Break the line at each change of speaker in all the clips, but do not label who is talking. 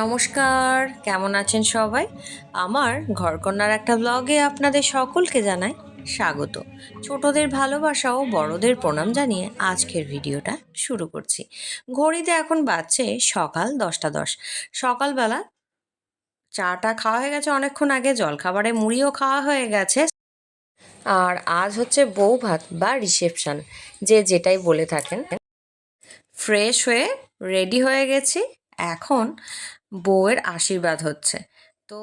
নমস্কার, কেমন আছেন সবাই? আমার ঘরকন্যার একটা ব্লগে আপনাদের সকলকে জানাই স্বাগত। ছোটদের ভালোবাসা ও বড়দের প্রণাম জানিয়ে আজকের ভিডিওটা শুরু করছি। ঘড়িতে এখন বাজছে সকাল দশটা দশ। সকালবেলা চাটা খাওয়া হয়ে গেছে অনেকক্ষণ আগে, জলখাবারে মুড়িও খাওয়া হয়ে গেছে। আর আজ হচ্ছে বউ ভাত বা রিসেপশন, যে যেটাই বলে থাকেন। ফ্রেশ হয়ে রেডি হয়ে গেছি। এখন বউয়ের আশীর্বাদ হচ্ছে। তো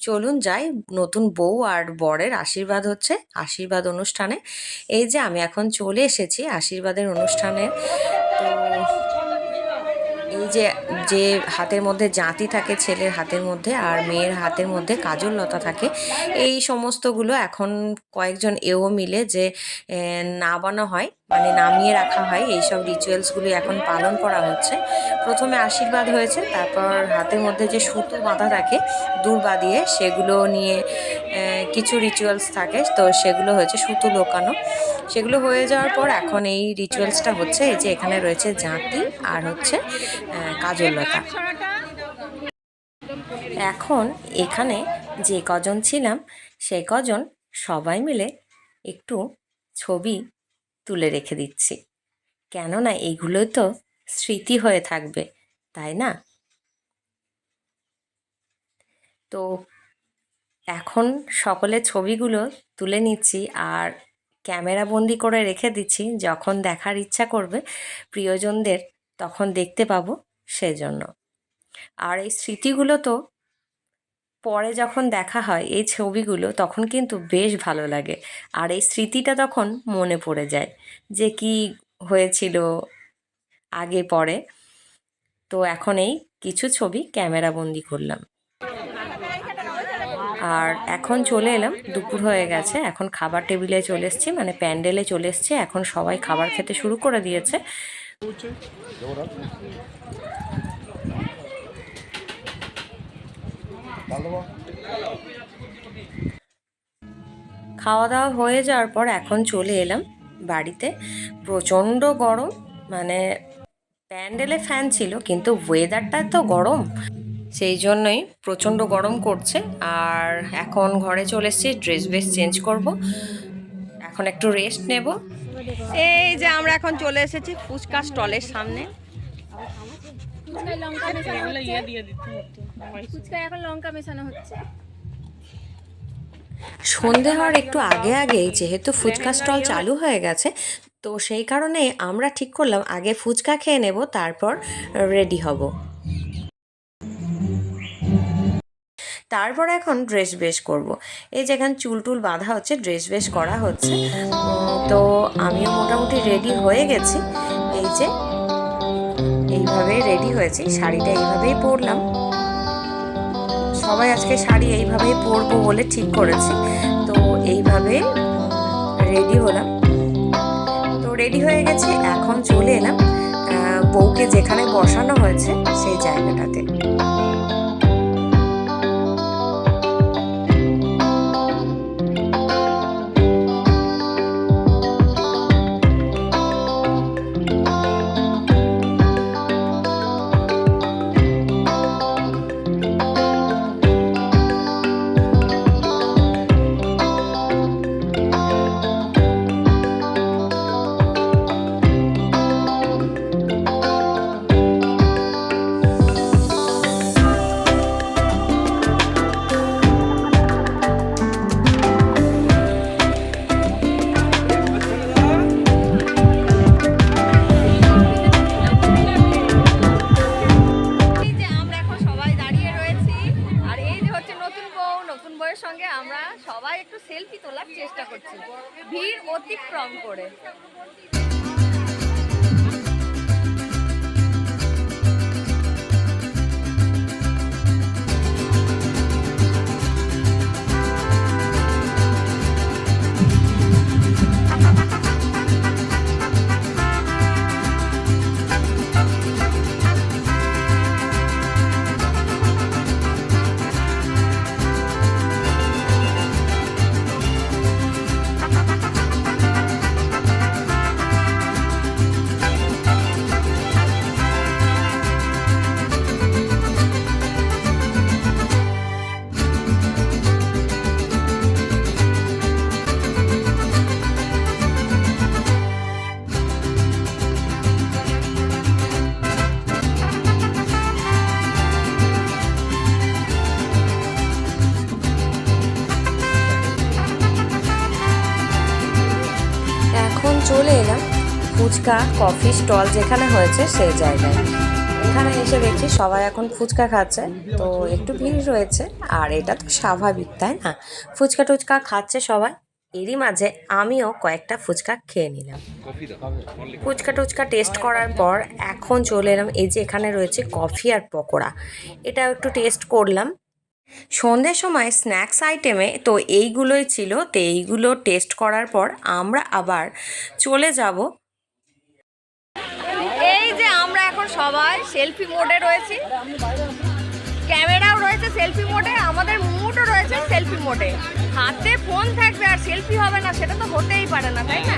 চলুন যাই, নতুন বউ আর বরের আশীর্বাদ হচ্ছে। আশীর্বাদ অনুষ্ঠানে এই যে আমি এখন চলে এসেছি আশীর্বাদের অনুষ্ঠানে। তো যে যে হাতের মধ্যে জাঁতি থাকে, ছেলের হাতের মধ্যে আর মেয়ের হাতের মধ্যে কাজল লতা থাকে, এই সমস্তগুলো এখন কয়েকজন এও মিলে যে নামানো হয় মানে নামিয়ে রাখা হয়, এইসব রিচুয়ালসগুলো এখন পালন করা হচ্ছে। প্রথমে আশীর্বাদ হয়েছে, তারপর হাতের মধ্যে যে সুতো বাঁধা থাকে, দূর বাঁধিয়ে সেগুলো নিয়ে কিছু রিচুয়ালস থাকে, তো সেগুলো হয়েছে সুতো লোকানো। সেগুলো হয়ে যাওয়ার পর এখন এই রিচুয়ালসটা হচ্ছে, এই যে এখানে রয়েছে জাঁতি আর হচ্ছে কাজললতা এখন এখানে যে কজন ছিলাম, সে কজন সবাই মিলে একটু ছবি তুলে রেখে দিচ্ছি। কেননা এগুলোই তো স্মৃতি হয়ে থাকবে, তাই না? তো এখন সকলে ছবিগুলো তুলে নিচ্ছি আর ক্যামেরা বন্দি করে রেখে দিচ্ছি। যখন দেখার ইচ্ছা করবে প্রিয়জনদের, তখন দেখতে পাবো। সেজন্য। আর এই স্মৃতিগুলো তো পরে যখন দেখা হয়, এই ছবিগুলো, তখন কিন্তু বেশ ভালো লাগে। আর এই স্মৃতিটা তখন মনে পড়ে যায় যে কি হয়েছিল আগে পরে। তো এখন এই কিছু ছবি ক্যামেরা বন্দি করলাম। আর এখন চলে এলাম, দুপুর হয়ে গেছে, এখন খাবার টেবিলে চলে এসেছি মানে প্যান্ডেলে চলে এসেছি, এখন সবাই খাবার খেতে শুরু করে দিয়েছে। খাওয়া দাওয়া হয়ে যাওয়ার পর এখন চলে এলাম বাড়িতে। প্রচণ্ড গরম মানে প্যান্ডেলে ফ্যান ছিল কিন্তু ওয়েদারটা তো গরম সেই জন্যই প্রচণ্ড গরম করছে। আর এখন ঘরে চলে এসেছি ড্রেস বেস চেঞ্জ করব। এখন একটু রেস্ট নেব।
এই যে আমরা এখন চলে এসেছি ফুচকা স্টলের সামনে।
ফুচকায় লঙ্কা মেশানো হচ্ছে। ফুচকায় এখন লঙ্কা মেশানো হচ্ছে।
সন্ধে হওয়ার একটু আগে আগেই যেহেতু ফুচকা স্টল চালু হয়ে গেছে তো সেই কারণে আমরা ঠিক করলাম আগে ফুচকা খেয়ে নেব তারপর রেডি হব। তারপর এখন ড্রেস বেশ করব। এই যেখানে চুল টুল বাঁধা হচ্ছে ড্রেস বেশ করা হচ্ছে। তো আমিও মোটামুটি রেডি হয়ে গেছি। এই যে এইভাবেই রেডি হয়েছি, শাড়িটা এইভাবেই পরলাম। সবাই আজকে শাড়ি এইভাবেই পরবো বলে ঠিক করেছি। তো এইভাবে রেডি হলাম। তো রেডি হয়ে গেছে, এখন চলে এলাম বউকে যেখানে বসানো হয়েছে সেই জায়গাটাতে।
সঙ্গে আমরা সবাই একটু সেলফি তোলার চেষ্টা করছি। ভিড় অতিক্রম করে।
ফুচকা কফি স্টল যেখানে হয়েছে সেই জায়গায়। এখানে এসে দেখছি সবাই এখন ফুচকা খাচ্ছে, তো একটু ভিড় রয়েছে। আর এটা তো স্বাভাবিক, তাই না? ফুচকা টুচকা খাচ্ছে সবাই। এরই মাঝে আমিও কয়েকটা ফুচকা খেয়ে নিলাম। ফুচকা টুচকা টেস্ট করার পর এখন চলে এলাম। এই যে এখানে রয়েছে কফি আর পকোড়া। এটাও একটু টেস্ট করলাম। সন্ধ্যের সময় স্ন্যাক্স আইটেমে তো এইগুলোই ছিল, তো এইগুলো টেস্ট করার পর আমরা আবার চলে যাব
এই যে আমরা এখন সবাই সেলফি মোডে রয়েছি। ক্যামেরাও রয়েছে সেলফি মোডে, আমাদের মুডও রয়েছে সেলফি মোডে। হাতে ফোন থাকবে আর সেলফি হবে না, সেটা তো হতেই পারে না, তাই না?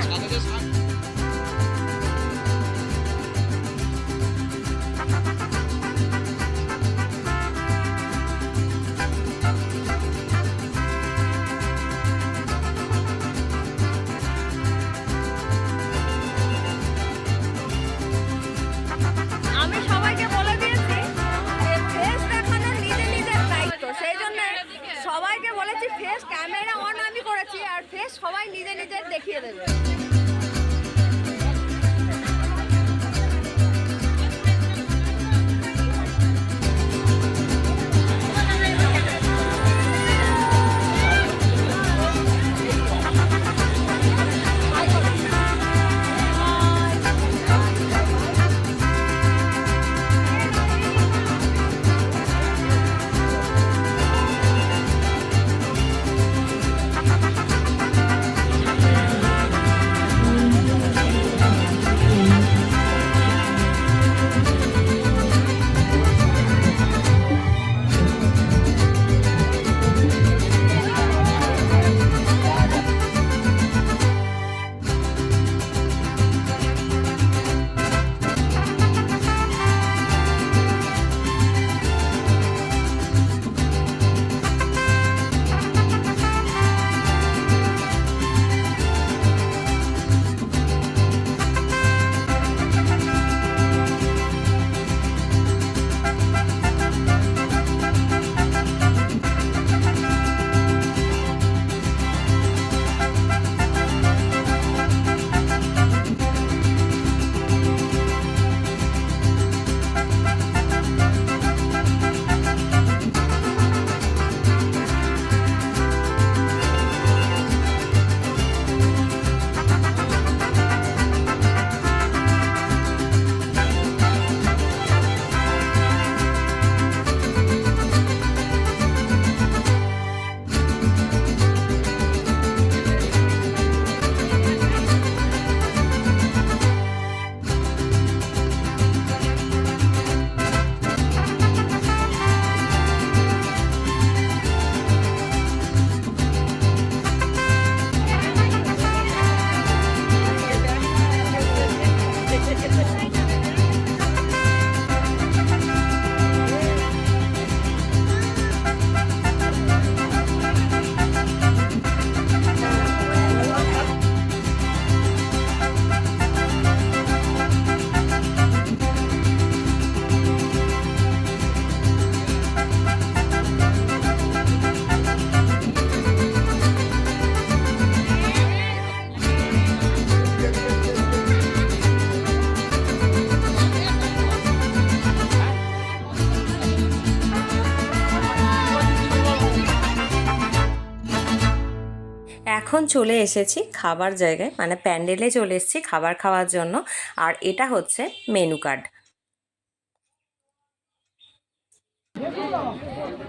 এখন চলে এসেছি খাবার জায়গায় মানে প্যান্ডেলে চলে এসেছি খাবার খাওয়ার জন্য। আর এটা হচ্ছে মেনু কার্ড।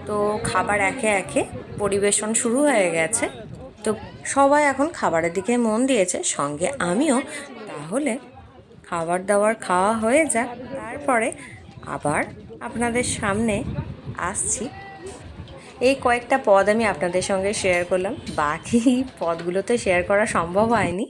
তো খাবার একে একে পরিবেশন শুরু হয়ে গেছে। তো সবাই এখন খাবারের দিকে মন দিয়েছে, সঙ্গে আমিও। তাহলে খাবার দাবার খাওয়া হয়ে যাক। তারপরে আবার আপনাদের সামনে আসছি। এই কয়েকটা পদ আমি আপনাদের সঙ্গে শেয়ার করলাম। বাকি পদগুলো তো শেয়ার করা সম্ভব হয়নি।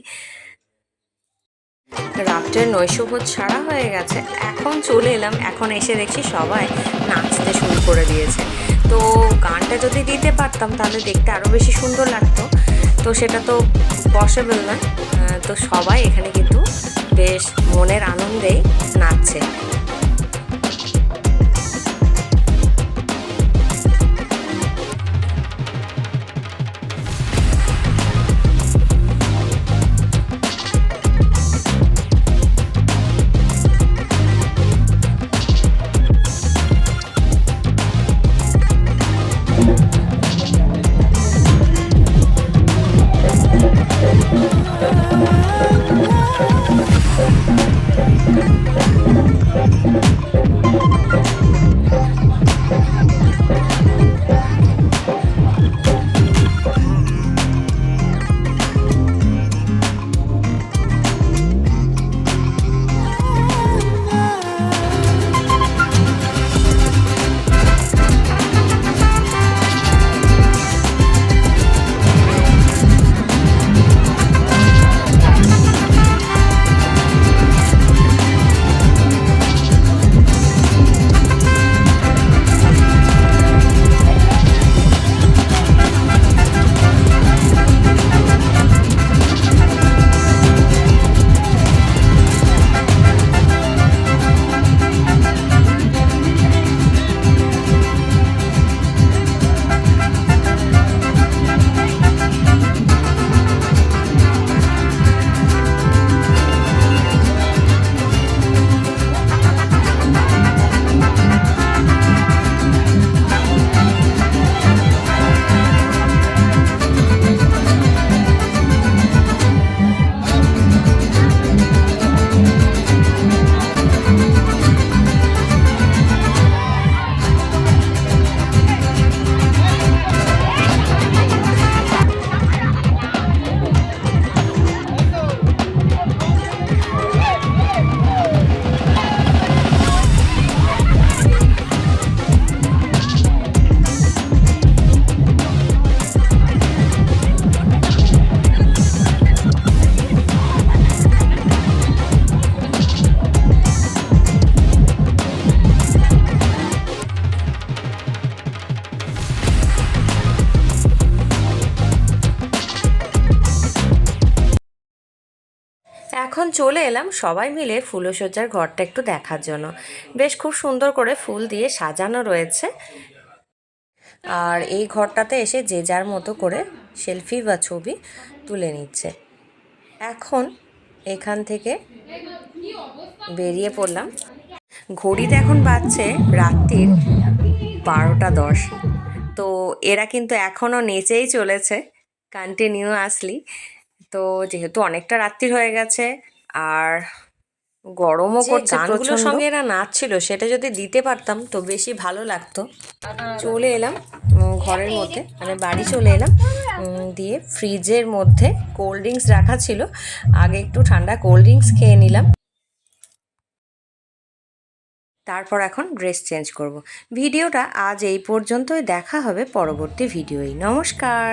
রাত্রের নৈশভোজ ছাড়া হয়ে গেছে। এখন চলে এলাম, এখন এসে দেখছি সবাই নাচতে শুরু করে দিয়েছে। তো গানটা যদি দিতে পারতাম, তাহলে দেখতে আরও বেশি সুন্দর লাগতো। তো সেটা তো পসিবল না তো সবাই এখানে কিন্তু বেশ মনের আনন্দেই নাচছে। চলে এলাম সবাই মিলে ফুলসজ্জার ঘরটা একটু দেখার জন্য। বেশ খুব সুন্দর করে ফুল দিয়ে সাজানো রয়েছে। আর এই ঘরটাতে এসে যে যার মতো করে সেলফি বা ছবি তুলে নিচ্ছে। এখন এখান থেকে বেরিয়ে পড়লাম। ঘড়িতে এখন বাজছে রাত্রির বারোটা দশ। তো এরা কিন্তু এখনও নেচেই চলেছে কন্টিনিউ আসলি। তো যেহেতু অনেকটা রাত্রি হয়ে গেছে আর গরমও করছে গানগুলোর সঙ্গে এরা নাচছিল সেটা যদি দিতে পারতাম তো বেশি ভালো লাগতো। চলে এলাম ঘরের মধ্যে মানে বাড়ি চলে এলাম দিয়ে ফ্রিজের মধ্যে কোল্ড ড্রিঙ্কস রাখা ছিল। আগে একটু ঠান্ডা কোল্ড ড্রিঙ্কস খেয়ে নিলাম। তারপর এখন ড্রেস চেঞ্জ করব। ভিডিওটা আজ এই পর্যন্তই দেখা হবে পরবর্তী ভিডিওই। নমস্কার!